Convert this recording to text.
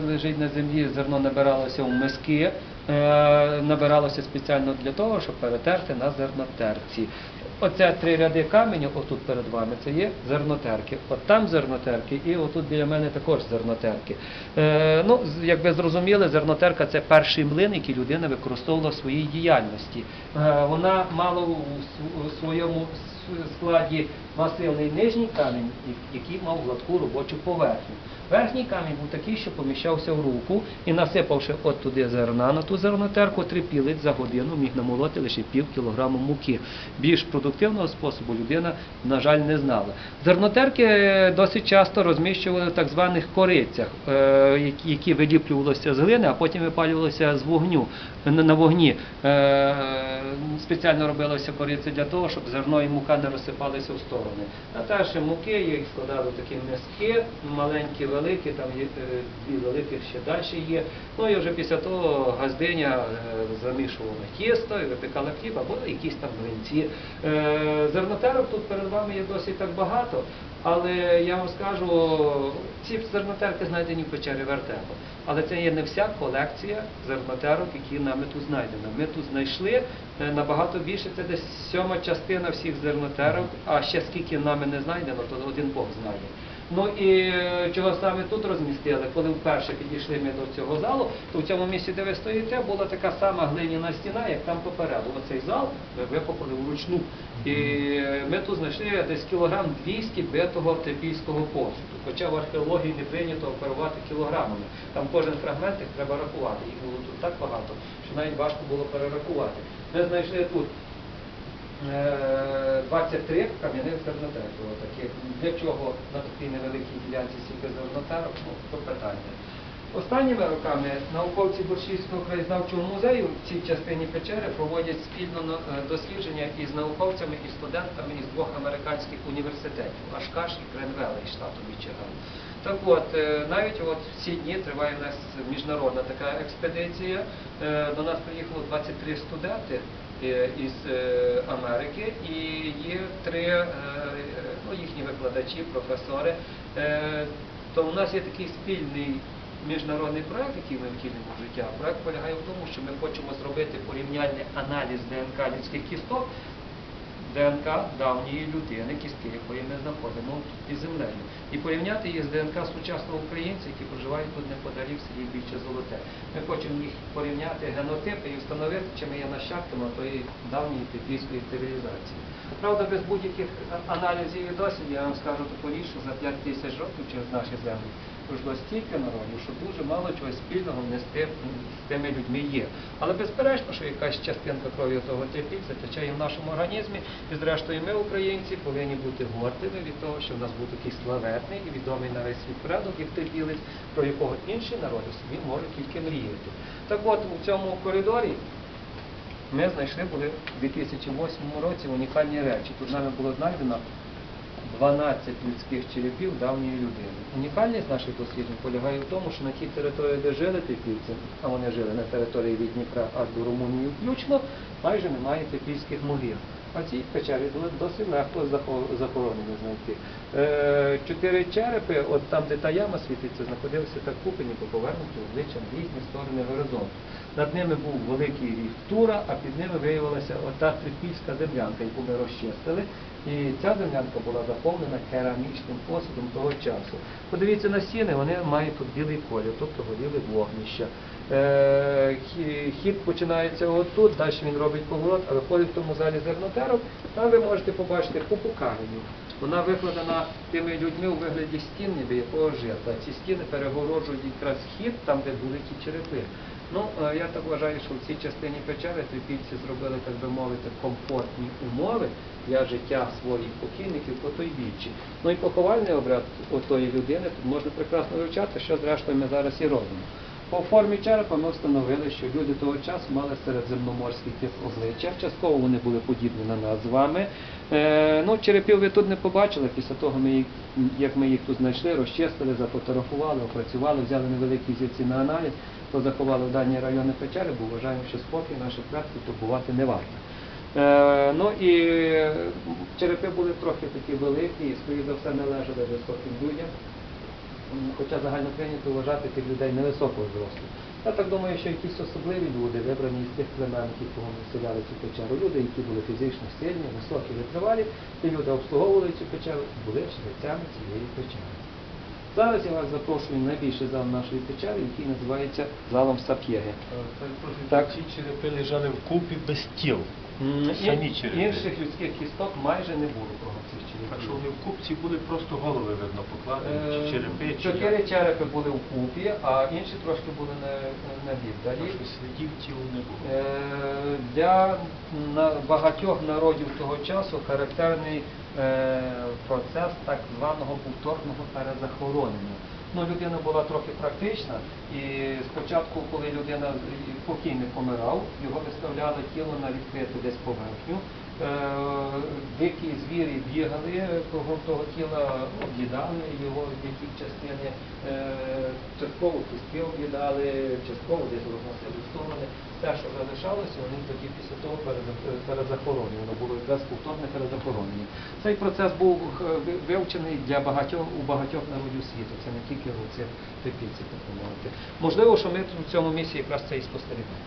Лежить на землі, зерно набиралося в миски, набиралося спеціально для того, щоб перетерти на зернотерці. Оце три ряди каменю, отут перед вами, це є зернотерки. От там зернотерки, і отут біля мене також зернотерки. Е, ну, як ви зрозуміли, зернотерка це перший млин, який людина використовувала в своїй діяльності. Е, вона мала у своєму складі масивний нижній камінь, який мав гладку робочу поверхню. Верхній камінь був такий, що поміщався в руку, і насипавши от туди зерна на ту зернотерку, трипілець за годину міг намолоти лише пів кілограму муки. Більш продуктивного способу людина, на жаль, не знала. Зернотерки е, досить часто розміщували в так званих корицях, е, які- виліплювалися з глини, а потім випалювалися з вогню на вогні. Е, Спеціально робилося кориці для того, щоб зерно і мука не розсипалися в сторони. А теж муки їх складали такі миски, маленькі, великі, там дві великих ще далі є. Ну і вже після того газдиня е, замішувала тісто і випікала хліб або якісь там млинці. Е, Зернотерок тут перед вами є досить так багато, але я вам скажу, ці зернотерки знайдені в печері Вертепа. Але це є не вся колекція зернотерок, які нами тут знайдено. Ми тут знайшли е, набагато більше, це десь сьома частина всіх зернотерок, а ще скільки нами не знайдено, то один Бог знає. Ну і е, чого саме тут розмістили, коли вперше підійшли ми до цього залу, то в цьому місці, де ви стоїте, була така сама глиняна стіна, як там попереду. Оцей зал ми викопали вручну. І ми тут знайшли десь кілограм 200 битого трипільського посуду. Хоча в археології не прийнято оперувати кілограмами. Там кожен фрагмент їх треба рахувати. Їх було тут так багато, що навіть важко було перерахувати. Ми знайшли тут 23 кам'яних зернотерків. Отаких. Для чого на такій невеликій ділянці стільки зернотерок? Ну, то питання. Останніми роками науковці Борщівського краєзнавчого музею в цій частині печери проводять спільно е, дослідження із науковцями і студентами із двох американських університетів Ашкаш і Кренвелла із штату Мічиган. Так от, е, навіть от в ці дні триває у нас міжнародна така експедиція. Е, До нас приїхало 23 студенти е, із е, Америки і є три е, ну, їхні викладачі, професори. Е, То у нас є такий спільний міжнародний проект, який ми втілимо в життя. Проект полягає в тому, що ми хочемо зробити порівняльний аналіз ДНК людських кісток, ДНК давньої людини, кістки якої ми знаходимо під землею, і порівняти її з ДНК сучасного українця, які проживають тут неподалік в селі Більше Золоте. Ми хочемо їх порівняти генотипи і встановити, чи ми є нащадками тої давньої піпійської цивілізації. Правда, без будь-яких аналізів і дослідів, я вам скажу таку річ, за 5 тисяч років через наші землі пройшло стільки народів, що дуже мало чогось спільного внести з тими людьми є. Але безперечно, що якась частинка крові того трипільця тече і в нашому організмі, і зрештою ми, українці, повинні бути гордими від того, що в нас був такий славетний і відомий на весь світ предок, як трипілець, про якого інші народи собі можуть тільки мріяти. Так от у цьому коридорі ми знайшли були в 2008 році унікальні речі. Тут нами було знайдено 12 людських черепів давньої людини. Унікальність наших досліджень полягає в тому, що на тій території, де жили тепільці, а вони жили на території від Дніпра аж до Румунії включно, майже немає тепільських могил. А печері були досить легко захоронені знайти. Е, Чотири черепи, от там, де та яма світиться, знаходилися так купені по повернуті обличчям в різні сторони горизонту. Над ними був великий ріг Тура, а під ними виявилася ота трипільська землянка, яку ми розчистили. І ця землянка була заповнена керамічним посудом того часу. Подивіться на стіни, вони мають тут білий колір, тобто горіли вогнища. Е, хі- Хід починається отут, далі він робить поворот, а виходить в тому залі зернотерок. Там ви можете побачити купу каменів. Вона викладена тими людьми у вигляді стін, ніби якого житла. Ці стіни перегороджують якраз хід, там, де були ті черепи. Ну, е, я так вважаю, що в цій частині печери трипільці зробили, так би мовити, комфортні умови для життя своїх покійників по той бічі. Ну і поховальний обряд отої людини тут можна прекрасно вивчати, що зрештою ми зараз і робимо. По формі черепа ми встановили, що люди того часу мали середземноморський тип обличчя. Частково вони були подібні на нас з вами. Е, ну, черепів ви тут не побачили. Після того, як ми їх тут знайшли, розчистили, зафотографували, опрацювали, взяли невеликі зірці на аналіз, то заховали в дані райони печери, бо вважаємо, що спокій наших предків турбувати не варто. Е, ну і черепи були трохи такі великі, і, скоріше за все, належали високим людям. Хоча загально прийнято вважати тих людей невисокого зросту. Я так думаю, що якісь особливі люди, вибрані з тих племен, які населяли цю печеру, люди, які були фізично сильні, високі, витривалі, ті люди обслуговували цю печеру, були жрецями цієї печери. Зараз я вас запрошую на найбільший зал нашої печери, який називається залом Сап'єги. Так. Так. Ці черепи лежали вкупі без тіл. Самі черепи. Інших людських кісток майже не було кого цих черепів. Так що вони в купці були просто голови, видно, покладені, чи Е, черепи, чи Чотири черепи були в купі, а інші трошки були на, на віддалі. Слідів тіл не було. Е, Для на- багатьох народів того часу характерний е, процес так званого повторного перезахоронення. Ну, людина була трохи практична, і спочатку, коли людина з- покійник помирав, його виставляли тіло на відкриту десь поверхню. Е, Дикі звірі бігали кругом того тіла, об'їдали його які частини, е, частково кістки об'їдали, частково десь розносили в сторони. Те, що залишалося, вони тоді після того перезахоронені. Воно було якраз повторне перезахоронення. Цей процес був е, вивчений для багатьох у багатьох народів світу. Це не тільки в цих типівців, так мовити. Можливо, що ми в цьому місці якраз це і спостерігаємо.